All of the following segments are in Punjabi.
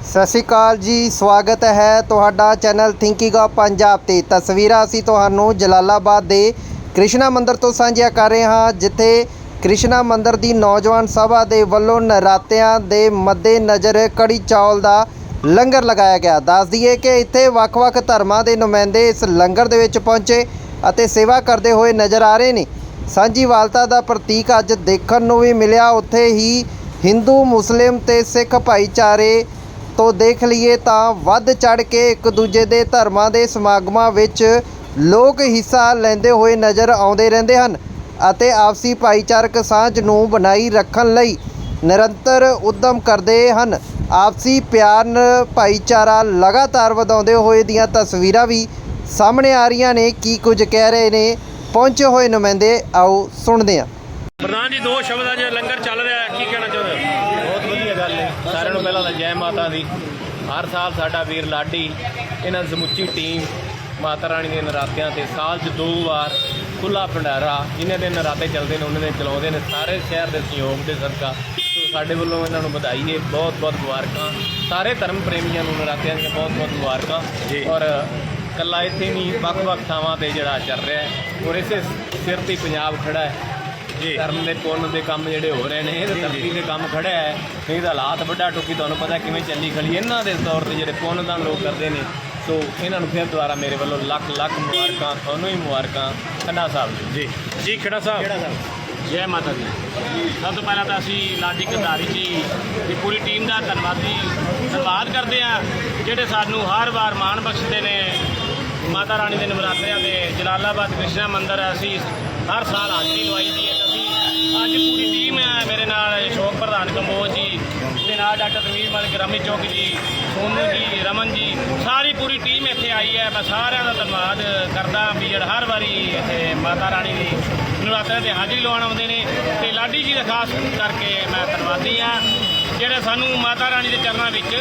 ਸਤਿ ਸ਼੍ਰੀ ਅਕਾਲ ਜੀ, ਸਵਾਗਤ ਹੈ ਤੁਹਾਡਾ ਚੈਨਲ ਥਿੰਕਿੰਗ ਆਫ ਪੰਜਾਬ ਤੇ। ਤਸਵੀਰਾਂ ਅਸੀਂ ਤੁਹਾਨੂੰ ਜਲਾਲਾਬਾਦ ਦੇ ਕ੍ਰਿਸ਼ਨਾ ਮੰਦਿਰ ਤੋਂ ਸਾਂਝੀਆਂ ਕਰ ਰਹੇ ਹਾਂ, ਜਿੱਥੇ ਕ੍ਰਿਸ਼ਨਾ ਮੰਦਿਰ ਦੀ ਨੌਜਵਾਨ ਸਭਾ ਦੇ ਵੱਲੋਂ ਨਰਾਤਿਆਂ ਦੇ ਮੱਦੇ ਨਜ਼ਰ ਕੜੀ ਚੌਲ ਦਾ ਲੰਗਰ ਲਗਾਇਆ ਗਿਆ। ਦੱਸ ਦਈਏ ਕਿ ਇੱਥੇ ਵੱਖ-ਵੱਖ ਧਰਮਾਂ ਦੇ ਨੁਮਾਇੰਦੇ ਇਸ ਲੰਗਰ ਦੇ ਵਿੱਚ ਪਹੁੰਚੇ ਅਤੇ ਸੇਵਾ ਕਰਦੇ ਹੋਏ ਨਜ਼ਰ ਆ ਰਹੇ ਨੇ। ਸਾਂਝੀਵਾਲਤਾ ਦਾ ਪ੍ਰਤੀਕ ਅੱਜ ਦੇਖਣ ਨੂੰ ਵੀ ਮਿਲਿਆ। ਉੱਥੇ ਹੀ ਹਿੰਦੂ, ਮੁਸਲਿਮ ਤੇ ਸਿੱਖ ਭਾਈਚਾਰੇ ਤੋਂ ਦੇਖ ਲਈਏ ਤਾਂ ਵੱਧ ਚੜ ਕੇ ਇੱਕ ਦੂਜੇ ਦੇ ਧਰਮਾਂ ਦੇ ਸਮਾਗਮਾਂ ਵਿੱਚ ਲੋਕ ਹਿੱਸਾ ਲੈਂਦੇ ਹੋਏ ਨਜ਼ਰ ਆਉਂਦੇ ਰਹਿੰਦੇ ਹਨ ਅਤੇ ਆਪਸੀ ਭਾਈਚਾਰਕ ਸਾਂਝ ਨੂੰ ਬਣਾਈ ਰੱਖਣ ਲਈ ਨਿਰੰਤਰ ਉਦਮ ਕਰਦੇ ਹਨ। ਆਪਸੀ ਪਿਆਰ ਭਾਈਚਾਰਾ ਲਗਾਤਾਰ ਵਧਾਉਂਦੇ ਹੋਏ ਦੀਆਂ ਤਸਵੀਰਾਂ ਵੀ ਸਾਹਮਣੇ ਆ ਰਹੀਆਂ ਨੇ। ਕੀ ਕੁਝ ਕਹਿ ਰਹੇ ਨੇ? ਪਹੁੰਚੇ ਹੋਏ ਨੁਮਾਇੰਦੇ, ਆਓ ਸੁਣਦੇ ਹਾਂ। ਪ੍ਰਧਾਨ ਜੀ ਦੋ ਸ਼ਬਦਾਂ 'ਚ ਲੰਗਰ ਚੱਲ ਰਿਹਾ ਹੈ। ਕੀ ਕਹਿਣਾ ਚਾਹੁੰਦੇ ਹੋ ਬਹੁਤ ਵਧੀਆ ਗੱਲ ਹੈ ਸਾਰਿਆਂ ਨੂੰ ਪਹਿਲਾਂ ਤਾਂ ਜੈ ਮਾਤਾ ਦੀ। ਹਰ ਸਾਲ ਸਾਡਾ ਵੀਰ ਲਾਡੀ ਇਹਨਾਂ ਸਮੁੱਚੀ ਟੀਮ ਮਾਤਾ ਰਾਣੀ ਦੇ ਨਰਾਤਿਆਂ ਤੇ ਸਾਲ 'ਚ ਦੋ ਵਾਰ ਖੁੱਲਾ ਭੰਡਾਰਾ ਜਿਨ੍ਹਾਂ ਦੇ ਨਰਾਤੇ ਚੱਲਦੇ ਨੇ ਉਹਨਾਂ ਦੇ ਚਲਾਉਂਦੇ ਨੇ। ਸਾਰੇ ਸ਼ਹਿਰ ਦੇ ਸਹਿਯੋਗ ਦੇ ਸਦਕਾ ਸਾਡੇ ਵੱਲੋਂ ਇਹਨਾਂ ਨੂੰ ਵਧਾਈ ਹੈ ਬਹੁਤ ਬਹੁਤ ਮੁਬਾਰਕਾਂ। ਸਾਰੇ ਧਰਮ ਪ੍ਰੇਮੀਆਂ ਨੂੰ ਨਰਾਤਿਆਂ ਦੀਆਂ ਬਹੁਤ ਬਹੁਤ ਮੁਬਾਰਕਾਂ। ਜੀ। ਔਰ ਕੱਲਾ ਇੱਥੇ ਨਹੀਂ ਵੱਖ-ਵੱਖ ਥਾਵਾਂ ਤੇ ਜਿਹੜਾ ਚੱਲ ਰਿਹਾ ਹੈ। ਔਰ ਇਸੇ ਸਿਰ ਤੇ ਪੰਜਾਬ ਖੜਾ ਹੈ। ਧਰਮ ਦੇ ਪੁੰਨ ਦੇ ਕੰਮ ਜਿਹੜੇ ਹੋ ਰਹੇ ਨੇ ਇਹ ਤਾਂ ਧਰਤੀ ਦੇ ਕੰਮ ਖੜਿਆ ਹੈ। ਨਹੀਂ ਤਾਂ ਹਾਲਾਤ ਵੱਡਾ ਟੁੱਕੀ ਤੁਹਾਨੂੰ ਪਤਾ ਕਿਵੇਂ ਚੱਲੀ ਖਲੀ ਇਹਨਾਂ ਦੇ ਤੌਰ ਤੇ ਜਿਹੜੇ ਪੁੰਨ ਦਾ ਲੋਕ ਕਰਦੇ ਨੇ। ਸੋ ਇਹਨਾਂ ਨੂੰ ਫਿਰ ਦੁਬਾਰਾ ਮੇਰੇ ਵੱਲੋਂ ਲੱਖ ਲੱਖ ਮੁਬਾਰਕਾਂ ਤੁਹਾਨੂੰ ਹੀ ਮੁਬਾਰਕਾਂ। ਖੰਨਾ ਸਾਹਿਬ ਜੀ। ਜੀ ਜੀ ਖੜਾ ਸਾਹਿਬ। ਜੈ ਮਾਤਾ ਦੀ। ਸਭ ਤੋਂ ਪਹਿਲਾਂ ਤਾਂ ਅਸੀਂ ਲਾਡੀ ਕੰਧਾਰੀ ਜੀ ਦੀ ਪੂਰੀ ਟੀਮ ਦਾ ਧੰਨਵਾਦੀ ਧੰਨਵਾਦ ਕਰਦੇ ਹਾਂ ਜਿਹੜੇ ਸਾਨੂੰ ਹਰ ਵਾਰ ਮਾਣ ਬਖਸ਼ਦੇ ਨੇ। ਮਾਤਾ ਰਾਣੀ ਦੇ ਨਵਰਾਤਰਿਆਂ ਦੇ ਜਲਾਲਾਬਾਦ ਕ੍ਰਿਸ਼ਨਾ ਮੰਦਿਰ ਅਸੀਂ ਹਰ ਸਾਲ ਹਾਜ਼ਰੀ ਲਵਾਈ ਦੀ ਹੈ। ਅੱਜ ਪੂਰੀ ਟੀਮ ਹੈ ਮੇਰੇ ਨਾਲ ਅਸ਼ੋਕ ਪ੍ਰਧਾਨ ਕੰਬੋਜ ਜੀ, ਤੇ ਨਾਲ ਡਾਕਟਰ ਤਮੀਰ ਮਲਿਕ, ਰਮੀ ਚੌਕ ਜੀ, ਸੋਨੂ ਜੀ, ਰਮਨ ਜੀ, ਸਾਰੀ ਪੂਰੀ ਟੀਮ ਇੱਥੇ ਆਈ ਹੈ। ਮੈਂ ਸਾਰਿਆਂ ਦਾ ਧੰਨਵਾਦ ਕਰਦਾ ਵੀ ਜਿਹੜਾ ਹਰ ਵਾਰੀ ਇੱਥੇ ਮਾਤਾ ਰਾਣੀ ਦੀ ਨਵਰਾਤਰਿਆਂ ਤੇ ਹਾਜ਼ਰੀ ਲਵਾਉਣ ਆਉਂਦੇ ਨੇ ਤੇ ਲਾਡੀ ਜੀ ਦਾ ਖਾਸ ਕਰਕੇ ਮੈਂ ਧੰਨਵਾਦੀ ਆ ਜਿਹੜੇ ਸਾਨੂੰ ਮਾਤਾ ਰਾਣੀ ਦੇ ਚਰਨਾਂ ਵਿੱਚ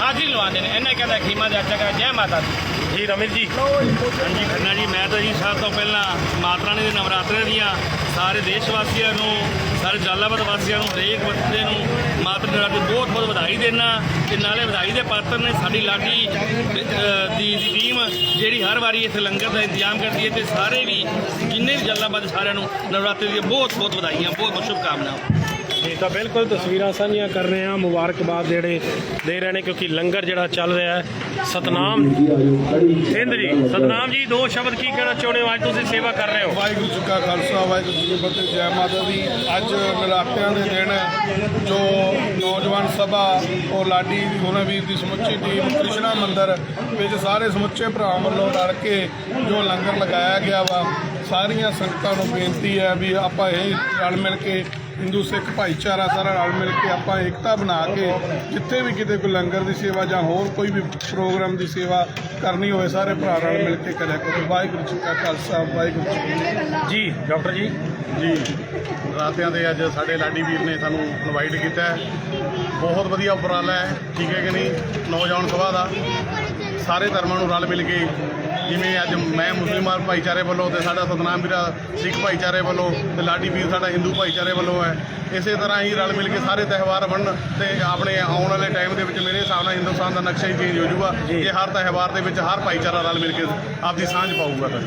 ਹਾਜ਼ਰੀ ਲਵਾਉਂਦੇ ਨੇ। ਇਹਨਾਂ ਕਹਿੰਦਾ ਖੀਮਾ ਦੇ ਅੱਛਾ ਜੈ ਮਾਤਾ ਦੀ। ਜੀ ਰਮਿਤ ਜੀ। ਹਾਂਜੀ, ਖੰਨਾ ਜੀ, ਮੈਂ ਤਾਂ ਜੀ ਸਭ ਤੋਂ ਪਹਿਲਾਂ ਮਾਤਾ ਰਾਣੀ ਦੇ ਨਵਰਾਤਰੇ ਦੀਆਂ ਸਾਰੇ ਦੇਸ਼ ਵਾਸੀਆਂ ਨੂੰ, ਸਾਰੇ ਜਲਾਲਾਬਾਦ ਵਾਸੀਆਂ ਨੂੰ, ਹਰੇਕ ਬੰਦੇ ਨੂੰ ਮਾਤਾ ਰਾਣੀ ਦੀ ਬਹੁਤ ਬਹੁਤ ਵਧਾਈ ਦੇਣਾ ਤੇ ਨਾਲੇ ਵਧਾਈ ਦੇ ਪਾਤਰ ਨੇ ਸਾਡੀ ਲਾਡੀ ਦੀ ਟੀਮ ਜਿਹੜੀ ਹਰ ਵਾਰੀ ਇੱਥੇ ਲੰਗਰ ਦਾ ਇੰਤਜ਼ਾਮ ਕਰਦੀ ਹੈ ਤੇ ਸਾਰੇ ਵੀ ਜਿੰਨੇ ਵੀ ਜਲਾਲਾਬਾਦ ਸਾਰਿਆਂ ਨੂੰ ਨਵਰਾਤਰੀ ਦੀਆਂ ਬਹੁਤ ਬਹੁਤ ਵਧਾਈਆਂ, ਬਹੁਤ ਬਹੁਤ ਸ਼ੁਭਕਾਮਨਾਵਾਂ। ਜੀ, ਤਾਂ ਬਿਲਕੁਲ ਤਸਵੀਰਾਂ ਸਾਂਝੀਆਂ ਕਰ ਰਹੇ ਹਾਂ ਮੁਬਾਰਕਬਾਦ ਜਿਹੜੇ ਦੇ ਰਹੇ ਨੇ, ਕਿਉਂਕਿ ਲੰਗਰ ਜਿਹੜਾ ਚੱਲ ਰਿਹਾ ਹੈ। ਸਤਨਾਮ ਸਿੰਧ ਜੀ, ਸਤਨਾਮ ਜੀ, ਦੋ ਸ਼ਬਦ ਕੀ ਕਹਿਣਾ ਚਾਹੁੰਦੇ ਹੋ? ਅੱਜ ਤੁਸੀਂ ਸੇਵਾ ਕਰ ਰਹੇ ਹੋ। ਵਾਹਿਗੁਰੂ ਜੀ ਕਾ ਖਾਲਸਾ, ਵਾਹਿਗੁਰੂ ਜੀ ਕੀ ਫਤਿਹ, ਜੈ ਮਾਤਾ ਦੀ। ਅੱਜ ਨਰਾਤਿਆਂ ਦੇ ਦਿਨ ਜੋ ਨੌਜਵਾਨ ਸਭਾ ਉਹ ਲਾਡੀ ਉਹਨਾਂ ਵੀਰ ਦੀ ਸਮੁੱਚੀ ਟੀਮ, ਕ੍ਰਿਸ਼ਨਾ ਮੰਦਿਰ ਵਿੱਚ ਸਾਰੇ ਸਮੁੱਚੇ ਭਰਾ ਵੱਲੋਂ ਰਲ ਕੇ ਜੋ ਲੰਗਰ ਲਗਾਇਆ ਗਿਆ ਵਾ ਸਾਰੀਆਂ ਸੰਗਤਾਂ ਨੂੰ ਬੇਨਤੀ ਹੈ ਵੀ ਆਪਾਂ ਇਹ ਰਲ ਮਿਲ ਕੇ ਹਿੰਦੂ ਸਿੱਖ ਭਾਈਚਾਰਾ ਸਾਰਾ ਰਲ ਮਿਲ ਕੇ ਆਪਾਂ ਏਕਤਾ ਬਣਾ ਕੇ ਜਿੱਥੇ ਵੀ ਕਿਤੇ ਕੋਈ ਲੰਗਰ ਦੀ ਸੇਵਾ ਜਾਂ ਹੋਰ ਕੋਈ ਵੀ ਪ੍ਰੋਗਰਾਮ ਦੀ ਸੇਵਾ ਕਰਨੀ ਹੋਵੇ ਸਾਰੇ ਭਰਾ ਰਲ ਮਿਲ ਕੇ ਕਰਿਆ ਕਰੋ। ਵਾਹਿਗੁਰੂ ਜੀ ਕਾ ਖਾਲਸਾ ਵਾਹਿਗੁਰੂ ਜੀ ਕੀ ਫਤਿਹ। ਜੀ ਡਾਕਟਰ ਜੀ? ਜੀ। ਰਾਤਿਆਂ ਦੇ ਅੱਜ ਸਾਡੇ ਲਾਡੀ ਵੀਰ ਨੇ ਸਾਨੂੰ ਇਨਵਾਈਟ ਕੀਤਾ ਹੈ। ਬਹੁਤ ਵਧੀਆ ਉਪਰਾਲਾ ਹੈ ਠੀਕ ਹੈ ਕਿ ਨਹੀਂ? ਨੌਜਵਾਨ ਸਭਾ ਦਾ। ਸਾਰੇ ਧਰਮਾਂ ਨੂੰ ਰਲ ਮਿਲ ਕੇ ਜਿਵੇਂ ਅੱਜ ਮੈਂ ਮੁਸਲਿਮਾਨ ਭਾਈਚਾਰੇ ਵੱਲੋਂ ਤੇ ਸਾਡਾ ਸਤਨਾਮ ਵੀਰਾ ਸਿੱਖ ਭਾਈਚਾਰੇ ਵੱਲੋਂ ਤੇ ਲਾਡੀ ਵੀਰ ਸਾਡਾ ਹਿੰਦੂ ਭਾਈਚਾਰੇ ਵੱਲੋਂ ਹੈ। ਇਸੇ ਤਰ੍ਹਾਂ ਹੀ ਰਲ ਮਿਲ ਕੇ ਸਾਰੇ ਤਿਉਹਾਰ ਬਣਨ ਤੇ ਆਪਣੇ ਆਉਣ ਵਾਲੇ ਟਾਈਮ ਦੇ ਵਿੱਚ ਮੇਰੇ ਹਿਸਾਬ ਨਾਲ ਹਿੰਦੁਸਤਾਨ ਦਾ ਨਕਸ਼ਾ ਹੀ ਚੇਂਜ ਹੋ ਜਾਊਗਾ। ਜੇ। ਹਰ ਤਿਉਹਾਰ ਦੇ ਵਿੱਚ ਹਰ ਭਾਈਚਾਰਾ ਰਲ ਮਿਲ ਕੇ ਆਪਦੀ ਸਾਂਝ ਪਾਊਗਾ। ਤਾਂ